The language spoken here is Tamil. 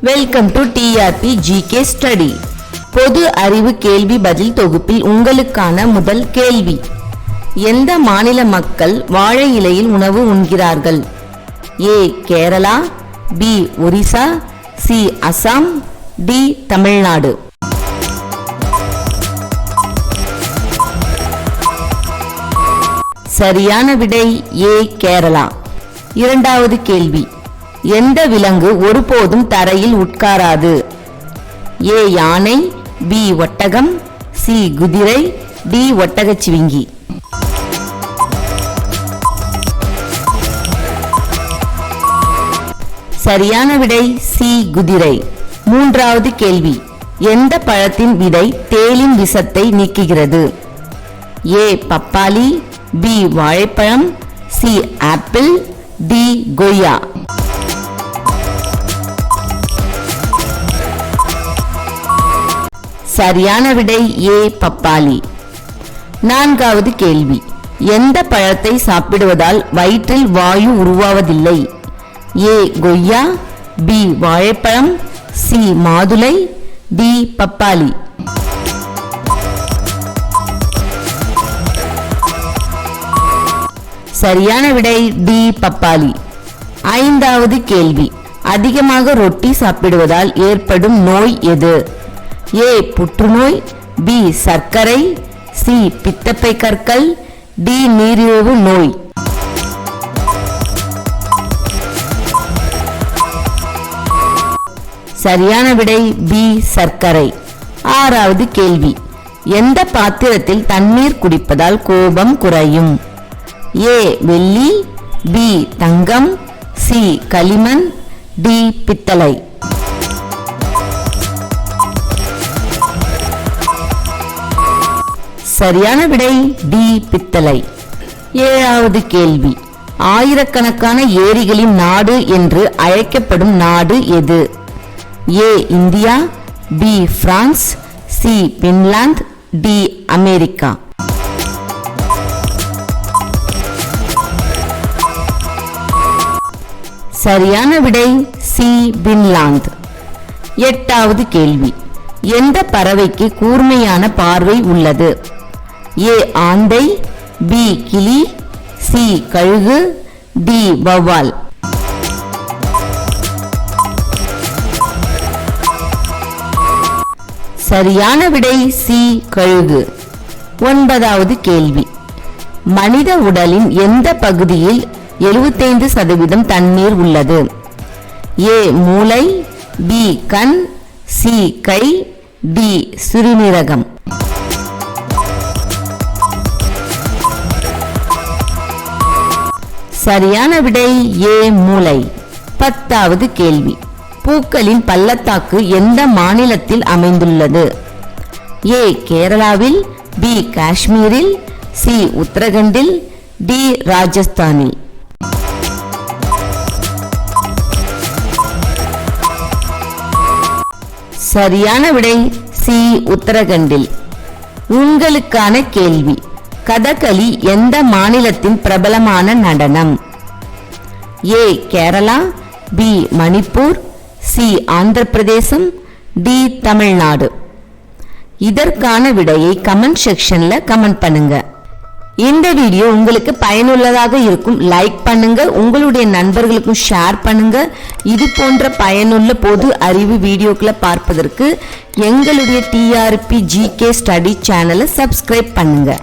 Welcome to TRB GK study பொது அறிவு கேள்வி பதில் தொகுப்பில் உங்களுக்கான முதல் கேள்வி. எந்த மாநில மக்கள் வாழை இலையில் உணவு உண்கிறார்கள்? A Kerala B Orissa C Assam D Tamil Nadu. சரியான விடை ஏ கேரளா. இரண்டாவது கேள்வி. எந்த விலங்கு ஒருபோதும் தரையில் உட்காராது? ஏ யானை பி ஒட்டகம் சி குதிரை டி ஒட்டகச்சிவிங்கி. சரியான விடை சி குதிரை. மூன்றாவது கேள்வி. எந்த பழத்தின் விதை தேலின் விஷத்தை நீக்குகிறது? ஏ பப்பாளி பி வாழைப்பழம் சி ஆப்பிள் டி கொய்யா. சரியான விடை ஏ பப்பாளி. நான்காவது கேள்வி. எந்த பழத்தை சாப்பிடுவதால் வயிற்றில் வாயு உருவாவதில்லை? ஏ கொய்யா பி வாழைப்பழம் சி மாதுளை டி பப்பாளி. சரியான விடை டி பப்பாளி. ஐந்தாவது கேள்வி. அதிகமாக ரொட்டி சாப்பிடுவதால் ஏற்படும் நோய் எது? ஏ புற்றுநோய் பி சர்க்கரை சி பித்தப்பை கற்கள் டி நீரிழிவு நோய். சரியான விடை பி சர்க்கரை. ஆறாவது கேள்வி. எந்த பாத்திரத்தில் தண்ணீர் குடிப்பதால் கோபம் குறையும்? ஏ வெள்ளி பி தங்கம் சி களிமண் டி பித்தளை. சரியான விடை டி பித்தளை. ஏழாவது கேள்வி. ஆயிரக்கணக்கான ஏரிகளின் நாடு என்று அழைக்கப்படும் நாடு எது? A India B France C Finland D America. சரியான விடை சி பின்லாந்து. எட்டாவது கேள்வி. எந்த பறவைக்கு கூர்மையான பார்வை உள்ளது? ஏ ஆந்தை பி கிளி சி கழுகு டி வௌவால். சரியான விடை சி கழுகு. ஒன்பதாவது கேள்வி. மனித உடலின் எந்த பகுதியில் 75% சதவீதம் தண்ணீர் உள்ளது? ஏ மூளை பி கண் சி கை டி சிறுநீரகம். சரியான விடை ஏ மூளை பத்தாவது கேள்வி. பூக்களின் பள்ளத்தாக்கு எந்த மாநிலத்தில் அமைந்துள்ளது? ஏ கேரளாவில் பி காஷ்மீரில் சி உத்தரகண்டில் டி ராஜஸ்தானில். சரியான விடை சி உத்தரகண்டில். உங்களுக்கான கேள்வி. கதகளி எந்த மாநிலத்தின் பிரபலமான நடனம்? A Kerala B Manipur C Andhra Pradesh D Tamil Nadu. இதற்கான விடையை கமெண்ட் செக்ஷனில் கமெண்ட் பண்ணுங்க. இந்த வீடியோ உங்களுக்கு பயனுள்ளதாக இருக்கும். லைக் பண்ணுங்க. உங்களுடைய நண்பர்களுக்கும் ஷேர் பண்ணுங்க. இது போன்ற பயனுள்ள பொது அறிவு வீடியோக்களை பார்ப்பதற்கு எங்களுடைய டிஆர்பி ஜிகே ஸ்டடி சேனலை சப்ஸ்கிரைப் பண்ணுங்கள்